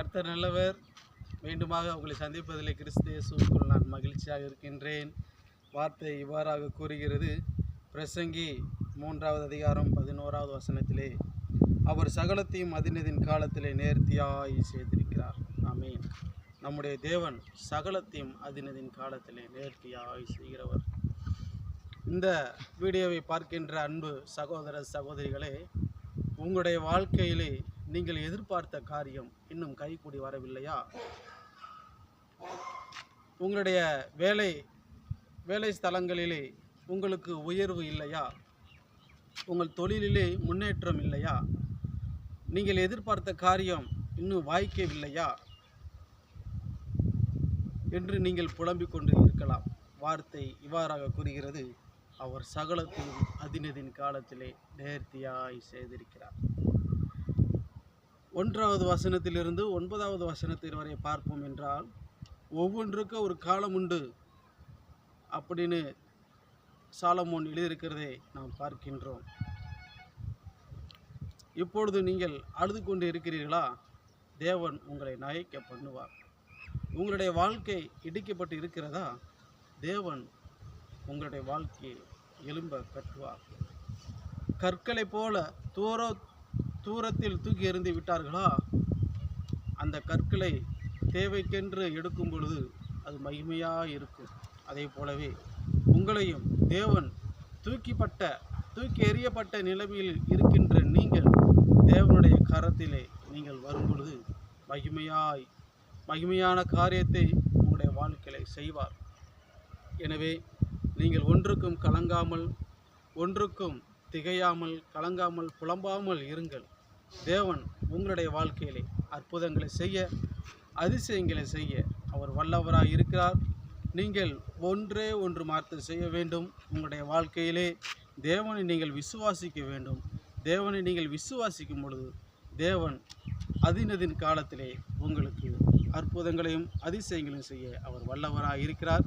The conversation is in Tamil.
கர்த்தர் நல்லவர். மீண்டுமாக உங்களை சந்திப்பதில் கிறிஸ்து இயேசுவுக்குள் நான் மகிழ்ச்சியாக இருக்கின்றேன். வார்த்தை இவ்வாறாக கூறுகிறது. பிரசங்கி மூன்றாவது அதிகாரம் பதினோராவது வசனத்திலே அவர் சகலத்தையும் அதினதின் காலத்திலே நேர்த்தியாய் செய்திருக்கிறார். ஆமென். நம்முடைய தேவன் சகலத்தையும் அதினதின் காலத்திலே நேர்த்தியாய் செய்கிறவர். இந்த வீடியோவை பார்க்கின்ற அன்பு சகோதர சகோதரிகளே உங்களுடைய வாழ்க்கையிலே நீங்கள் எதிர்பார்த்த காரியம் இன்னும் கைகூடி வரவில்லையா? உங்களுடைய வேலை வேலை ஸ்தலங்களிலே உங்களுக்கு உயர்வு இல்லையா? உங்கள் தொழிலிலே முன்னேற்றம் இல்லையா? நீங்கள் எதிர்பார்த்த காரியம் இன்னும் வாய்க்கவில்லையா? என்று நீங்கள் புலம்பிக் கொண்டு இருக்கலாம் வார்த்தை இவ்வாறாக கூறுகிறது அவர் சகலத்தையும் அதினதின் காலத்திலே நேர்த்தியாய் செய்திருக்கிறார். ஒன்றாவது வசனத்திலிருந்து ஒன்பதாவது வசனத்தின் வரை பார்ப்போம் என்றால் ஒவ்வொன்றுக்கும் ஒரு காலம் உண்டு அப்படின்னு சாலமோன் எழுதியிருக்கிறதை நாம் பார்க்கின்றோம். இப்பொழுது நீங்கள் அழுது கொண்டு இருக்கிறீர்களா? தேவன் உங்களை நகைக்க பண்ணுவார். உங்களுடைய வாழ்க்கை இடிக்கப்பட்டு இருக்கிறதா? தேவன் உங்களுடைய வாழ்க்கையை எலும்ப கட்டுவார் கற்களை போல தூர தூரத்தில் தூக்கி எறிந்து விட்டார்களா? அந்த கற்களை தேவைக்கென்று எடுக்கும் பொழுது அது மகிமையாக இருக்கும் அதே போலவே உங்களையும் தேவன் தூக்கிப்பட்ட தூக்கி எறியப்பட்ட நிலைமையில் இருக்கின்ற நீங்கள் தேவனுடைய கரத்திலே நீங்கள் வரும் பொழுது மகிமையாய் மகிமையான காரியத்தை உங்களுடைய வாழ்க்கையை செய்வார். எனவே நீங்கள் ஒன்றுக்கும் கலங்காமல் ஒன்றுக்கும் திகையாமல் கலங்காமல் புலம்பாமல் இருங்கள். தேவன் உங்களுடைய வாழ்க்கையிலே அற்புதங்களை செய்ய அதிசயங்களை செய்ய அவர் வல்லவராக இருக்கிறார். நீங்கள் ஒன்றே ஒன்று மாற்றம் செய்ய வேண்டும். உங்களுடைய வாழ்க்கையிலே தேவனை நீங்கள் விசுவாசிக்க வேண்டும். தேவனை நீங்கள் விசுவாசிக்கும் பொழுது தேவன் அதினதின் காலத்திலே உங்களுக்கு அற்புதங்களையும் அதிசயங்களையும் செய்ய அவர் வல்லவராக இருக்கிறார்.